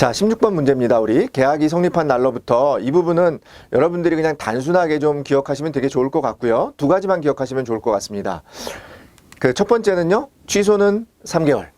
자, 16번 문제입니다. 우리 계약이 성립한 날로부터 이 부분은 여러분들이 그냥 단순하게 좀 기억하시면 되게 좋을 것 같고요. 두 가지만 기억하시면 좋을 것 같습니다. 그 첫 번째는요. 취소는 3개월.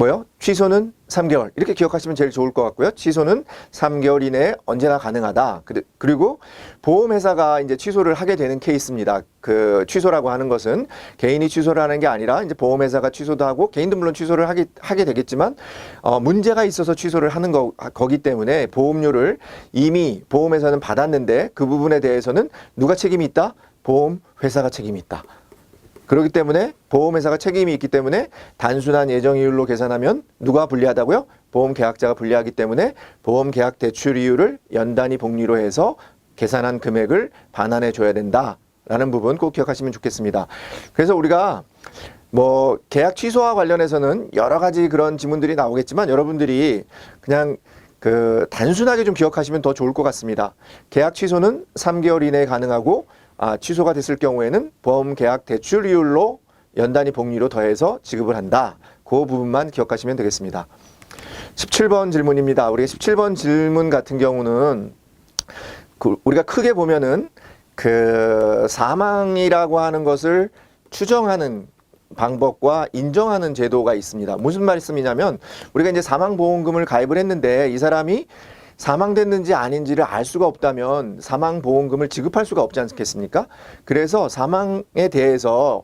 뭐요? 취소는 3개월. 이렇게 기억하시면 제일 좋을 것 같고요. 취소는 3개월 이내에 언제나 가능하다. 그리- 그리고 보험회사가 이제 취소를 하게 되는 케이스입니다. 그 취소라고 하는 것은 개인이 취소를 하는 게 아니라 이제 보험회사가 취소도 하고 개인도 물론 취소를 하게, 하게 되겠지만 어, 문제가 있어서 취소를 하는 거, 거기 때문에 보험료를 이미 보험회사는 받았는데 그 부분에 대해서는 누가 책임이 있다? 보험회사가 책임이 있다. 그렇기 때문에 보험회사가 책임이 있기 때문에 단순한 예정이율로 계산하면 누가 불리하다고요? 보험계약자가 불리하기 때문에 보험계약 대출 이율을 연단위 복리로 해서 계산한 금액을 반환해 줘야 된다라는 부분 꼭 기억하시면 좋겠습니다. 그래서 우리가 뭐 계약 취소와 관련해서는 여러 가지 그런 지문들이 나오겠지만 여러분들이 그냥 그 단순하게 좀 기억하시면 더 좋을 것 같습니다. 계약 취소는 3개월 이내에 가능하고 아, 취소가 됐을 경우에는 보험 계약 대출이율로 연단위 복리로 더해서 지급을 한다. 그 부분만 기억하시면 되겠습니다. 17번 질문입니다. 우리가 17번 질문 같은 경우는 그 우리가 크게 보면은 그 사망이라고 하는 것을 추정하는 방법과 인정하는 제도가 있습니다. 무슨 말씀이냐면 우리가 이제 사망보험금을 가입을 했는데 이 사람이 사망됐는지 아닌지를 알 수가 없다면 사망보험금을 지급할 수가 없지 않겠습니까? 그래서 사망에 대해서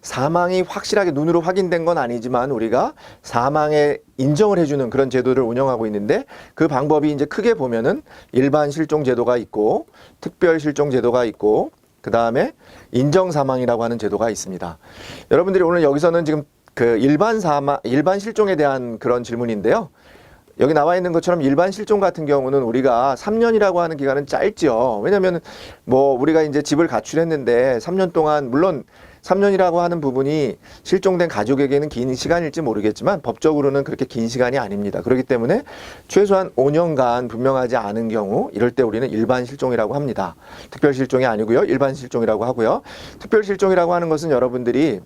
사망이 확실하게 눈으로 확인된 건 아니지만 우리가 사망에 인정을 해주는 그런 제도를 운영하고 있는데 그 방법이 이제 크게 보면은 일반 실종 제도가 있고 특별 실종 제도가 있고 그 다음에 인정 사망이라고 하는 제도가 있습니다. 여러분들이 오늘 여기서는 지금 그 일반 사망, 일반 실종에 대한 그런 질문인데요. 여기 나와 있는 것처럼 일반 실종 같은 경우는 우리가 3년이라고 하는 기간은 짧죠. 왜냐하면 뭐 우리가 이제 집을 가출했는데 3년 동안 물론 3년이라고 하는 부분이 실종된 가족에게는 긴 시간일지 모르겠지만 법적으로는 그렇게 긴 시간이 아닙니다. 그렇기 때문에 최소한 5년간 분명하지 않은 경우 이럴 때 우리는 일반 실종이라고 합니다. 특별 실종이 아니고요. 일반 실종이라고 하고요. 특별 실종이라고 하는 것은 여러분들이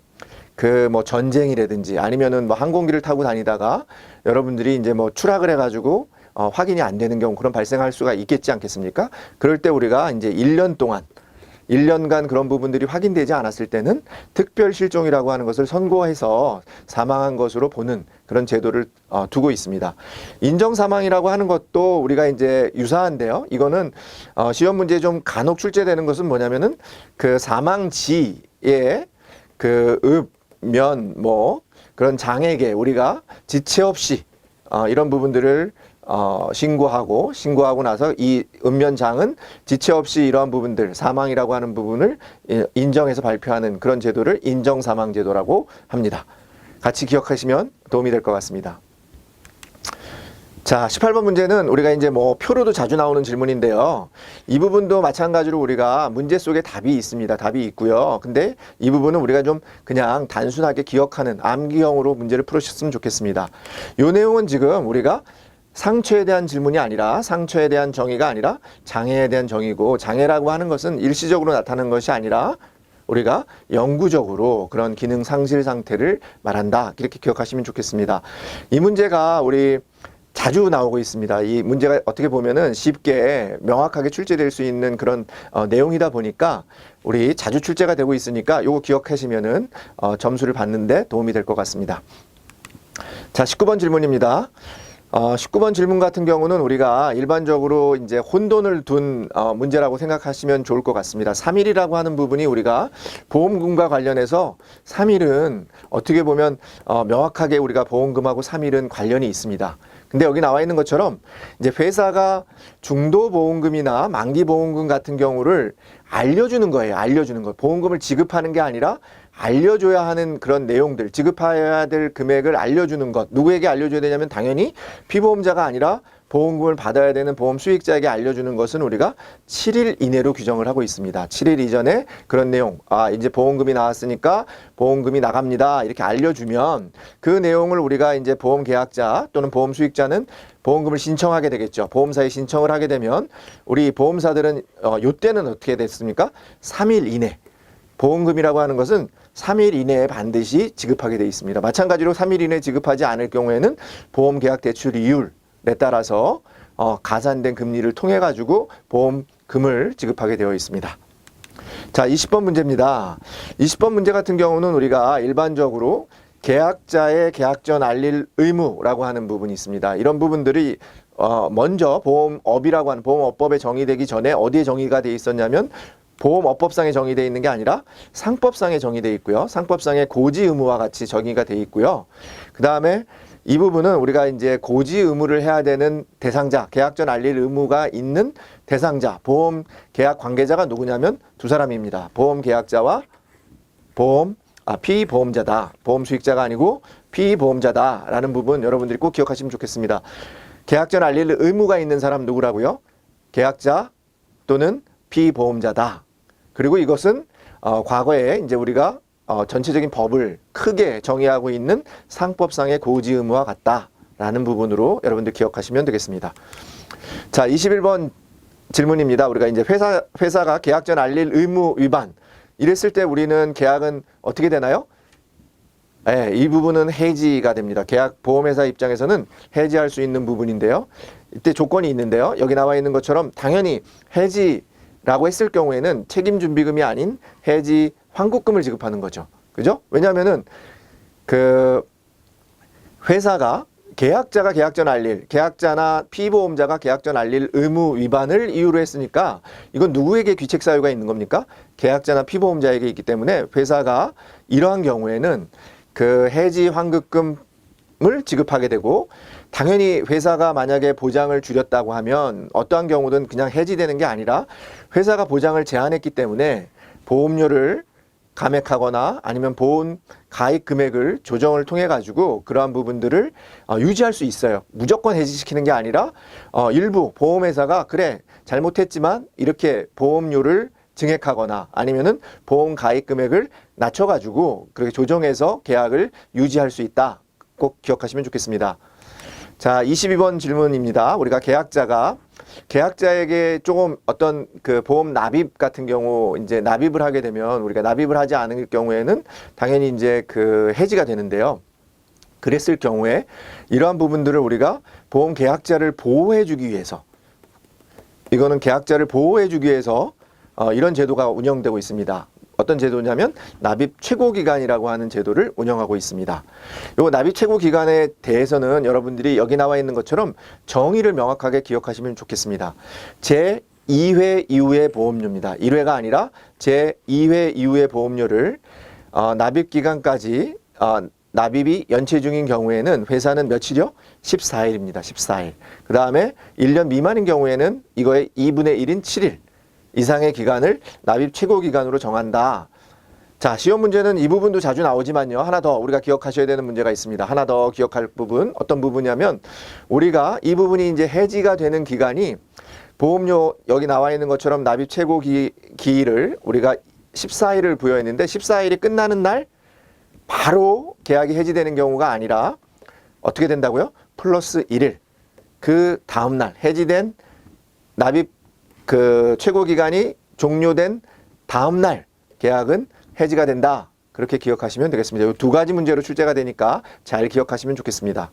그 뭐 전쟁이라든지 아니면은 뭐 항공기를 타고 다니다가 여러분들이 이제 뭐 추락을 해가지고 어, 확인이 안 되는 경우 그런 발생할 수가 있겠지 않겠습니까? 그럴 때 우리가 이제 1년 동안 1년간 그런 부분들이 확인되지 않았을 때는 특별 실종이라고 하는 것을 선고해서 사망한 것으로 보는 그런 제도를 어, 두고 있습니다. 인정 사망이라고 하는 것도 우리가 이제 유사한데요. 이거는 어, 시험 문제에 좀 간혹 출제되는 것은 뭐냐면은 그 사망지에 그 읍, 면, 뭐 그런 장에게 우리가 지체 없이 어, 이런 부분들을 어, 신고하고 신고하고 나서 이 읍면장은 지체 없이 이러한 부분들 사망이라고 하는 부분을 예, 인정해서 발표하는 그런 제도를 인정 사망 제도라고 합니다. 같이 기억하시면 도움이 될 것 같습니다. 자, 18번 문제는 우리가 이제 뭐 표로도 자주 나오는 질문인데요. 이 부분도 마찬가지로 우리가 문제 속에 답이 있습니다. 답이 있고요. 근데 이 부분은 우리가 좀 그냥 단순하게 기억하는 암기형으로 문제를 풀으셨으면 좋겠습니다. 요 내용은 지금 우리가 상처에 대한 질문이 아니라 상처에 대한 정의가 아니라 장애에 대한 정의고 장애라고 하는 것은 일시적으로 나타나는 것이 아니라 우리가 영구적으로 그런 기능 상실 상태를 말한다. 이렇게 기억하시면 좋겠습니다. 이 문제가 우리 자주 나오고 있습니다. 이 문제가 어떻게 보면은 쉽게 명확하게 출제될 수 있는 그런 어, 내용이다 보니까 우리 자주 출제가 되고 있으니까 요거 기억하시면은 어, 점수를 받는데 도움이 될 것 같습니다. 자, 19번 질문입니다. 어, 19번 질문 같은 경우는 우리가 일반적으로 이제 혼돈을 둔 어, 문제라고 생각하시면 좋을 것 같습니다. 3일이라고 하는 부분이 우리가 보험금과 관련해서 3일은 어떻게 보면 어, 명확하게 우리가 보험금하고 3일은 관련이 있습니다. 근데 여기 나와 있는 것처럼 이제 회사가 중도 보험금이나 만기 보험금 같은 경우를 알려주는 거예요. 알려주는 거. 보험금을 지급하는 게 아니라 알려줘야 하는 그런 내용들, 지급해야 될 금액을 알려주는 것. 누구에게 알려줘야 되냐면 당연히 피보험자가 아니라 보험금을 받아야 되는 보험 수익자에게 알려주는 것은 우리가 7일 이내로 규정을 하고 있습니다. 7일 이전에 그런 내용, 아, 이제 보험금이 나왔으니까 보험금이 나갑니다. 이렇게 알려주면 그 내용을 우리가 이제 보험 계약자 또는 보험 수익자는 보험금을 신청하게 되겠죠. 보험사에 신청을 하게 되면 우리 보험사들은 어, 요때는 어떻게 됐습니까? 3일 이내. 보험금이라고 하는 것은 3일 이내에 반드시 지급하게 돼 있습니다. 마찬가지로 3일 이내에 지급하지 않을 경우에는 보험 계약 대출 이율 따라서 어, 가산된 금리를 통해 가지고 보험금을 지급하게 되어 있습니다. 자, 20번 문제입니다. 20번 문제 같은 경우는 우리가 일반적으로 계약자의 계약 전 알릴 의무라고 하는 부분이 있습니다. 이런 부분들이 어, 먼저 보험업이라고 하는 보험업법에 정의되기 전에 어디에 정의가 돼 있었냐면 보험업법상에 정의되어 있는 게 아니라 상법상에 정의되어 있고요. 상법상의 고지 의무와 같이 정의가 되어 있고요. 그 다음에 이 부분은 우리가 이제 고지 의무를 해야 되는 대상자, 계약 전 알릴 의무가 있는 대상자, 보험 계약 관계자가 누구냐면 두 사람입니다. 보험 계약자와 보험 아, 피보험자다. 보험 수익자가 아니고 피보험자다라는 부분 여러분들이 꼭 기억하시면 좋겠습니다. 계약 전 알릴 의무가 있는 사람 누구라고요? 계약자 또는 피보험자다. 그리고 이것은 어, 과거에 이제 우리가 어, 전체적인 법을 크게 정의하고 있는 상법상의 고지 의무와 같다라는 부분으로 여러분들 기억하시면 되겠습니다. 자, 21번 질문입니다. 우리가 이제 회사 회사가 계약 전 알릴 의무 위반 이랬을 때 우리는 계약은 어떻게 되나요? 예, 이 부분은 해지가 됩니다. 계약 보험회사 입장에서는 해지할 수 있는 부분인데요. 이때 조건이 있는데요. 여기 나와 있는 것처럼 당연히 해지 라고 했을 경우에는 책임 준비금이 아닌 해지 환급금을 지급하는 거죠. 그죠? 왜냐하면은 그 회사가 계약자가 계약 전 알릴, 계약자나 피보험자가 계약 전 알릴 의무 위반을 이유로 했으니까 이건 누구에게 귀책 사유가 있는 겁니까? 계약자나 피보험자에게 있기 때문에 회사가 이러한 경우에는 그 해지 환급금 을 지급하게 되고 당연히 회사가 만약에 보장을 줄였다고 하면 어떠한 경우든 그냥 해지되는 게 아니라 회사가 보장을 제한했기 때문에 보험료를 감액하거나 아니면 보험 가입 금액을 조정을 통해 가지고 그러한 부분들을 어, 유지할 수 있어요. 무조건 해지시키는 게 아니라 어, 일부 보험회사가 그래 잘못했지만 이렇게 보험료를 증액하거나 아니면은 보험 가입 금액을 낮춰 가지고 그렇게 조정해서 계약을 유지할 수 있다. 꼭 기억하시면 좋겠습니다. 자, 22번 질문입니다. 우리가 계약자가 계약자에게 조금 어떤 그 보험 납입 같은 경우 이제 납입을 하게 되면 우리가 납입을 하지 않을 경우에는 당연히 이제 그 해지가 되는데요. 그랬을 경우에 이러한 부분들을 우리가 보험 계약자를 보호해 주기 위해서 이거는 계약자를 보호해 주기 위해서 어, 이런 제도가 운영되고 있습니다. 어떤 제도냐면 납입 최고 기간이라고 하는 제도를 운영하고 있습니다. 요 납입 최고 기간에 대해서는 여러분들이 여기 나와 있는 것처럼 정의를 명확하게 기억하시면 좋겠습니다. 제 2회 이후의 보험료입니다. 1회가 아니라 제 2회 이후의 보험료를 어, 납입 기간까지 어, 납입이 연체 중인 경우에는 회사는 며칠이요? 14일입니다. 14일. 그 다음에 1년 미만인 경우에는 이거의 2분의 1인 7일. 이상의 기간을 납입 최고 기간으로 정한다. 자, 시험 문제는 이 부분도 자주 나오지만요. 하나 더 우리가 기억하셔야 되는 문제가 있습니다. 하나 더 기억할 부분 어떤 부분이냐면 우리가 이 부분이 이제 해지가 되는 기간이 보험료 여기 나와 있는 것처럼 납입 최고 기, 기일을 우리가 14일을 부여했는데 14일이 끝나는 날 바로 계약이 해지되는 경우가 아니라 어떻게 된다고요? 플러스 1일 그 다음 날 해지된 납입 그 최고 기간이 종료된 다음 날 계약은 해지가 된다. 그렇게 기억하시면 되겠습니다. 이 두 가지 문제로 출제가 되니까 잘 기억하시면 좋겠습니다.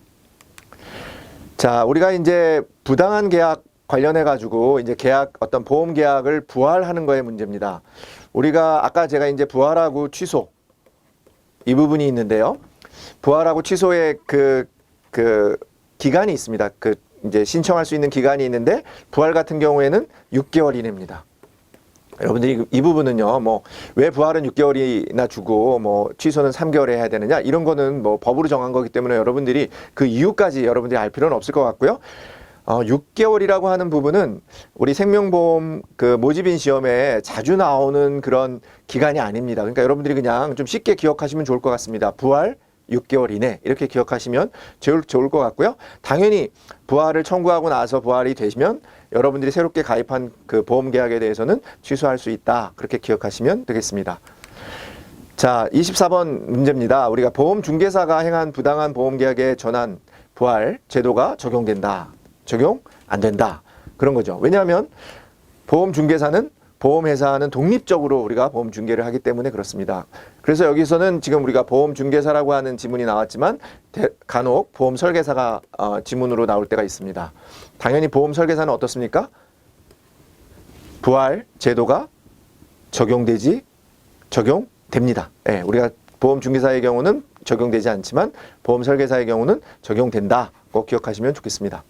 자, 우리가 이제 부당한 계약 관련해 가지고 이제 계약 어떤 보험 계약을 부활하는 거의 문제입니다. 우리가 아까 제가 이제 부활하고 취소 이 부분이 있는데요. 부활하고 취소의 그, 그 기간이 있습니다. 그 이제 신청할 수 있는 기간이 있는데 부활 같은 경우에는 6개월 이내입니다. 여러분들이 이 부분은요, 뭐, 왜 부활은 6개월이나 주고, 뭐, 취소는 3개월에 해야 되느냐, 이런 거는 뭐, 법으로 정한 거기 때문에 여러분들이 그 이유까지 여러분들이 알 필요는 없을 것 같고요. 어, 6개월이라고 하는 부분은 우리 생명보험 그 모집인 시험에 자주 나오는 그런 기간이 아닙니다. 그러니까 여러분들이 그냥 좀 쉽게 기억하시면 좋을 것 같습니다. 부활 6개월 이내 이렇게 기억하시면 좋을, 좋을 것 같고요. 당연히 부활을 청구하고 나서 부활이 되시면 여러분들이 새롭게 가입한 그 보험 계약에 대해서는 취소할 수 있다. 그렇게 기억하시면 되겠습니다. 자, 24번 문제입니다. 우리가 보험 중개사가 행한 부당한 보험 계약에 전환 부활 제도가 적용된다. 적용 안 된다. 그런 거죠. 왜냐하면 보험 중개사는 보험회사는 독립적으로 우리가 보험 중개를 하기 때문에 그렇습니다. 그래서 여기서는 지금 우리가 보험 중개사라고 하는 지문이 나왔지만 대- 간혹 보험 설계사가 어, 지문으로 나올 때가 있습니다. 당연히 보험 설계사는 어떻습니까? 부활 제도가 적용되지 적용됩니다. 예, 우리가 보험 중개사의 경우는 적용되지 않지만 보험 설계사의 경우는 적용된다. 꼭 기억하시면 좋겠습니다.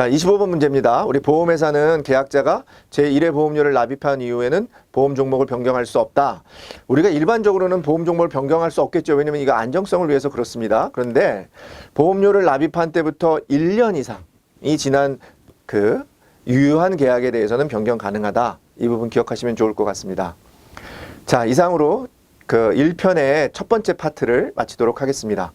자, 25번 문제입니다. 우리 보험회사는 계약자가 제1회 보험료를 납입한 이후에는 보험 종목을 변경할 수 없다. 우리가 일반적으로는 보험 종목을 변경할 수 없겠죠. 왜냐면 이거 안정성을 위해서 그렇습니다. 그런데 보험료를 납입한 때부터 1년 이상이 지난 그 유효한 계약에 대해서는 변경 가능하다. 이 부분 기억하시면 좋을 것 같습니다. 자, 이상으로 그 1편의 첫 번째 파트를 마치도록 하겠습니다.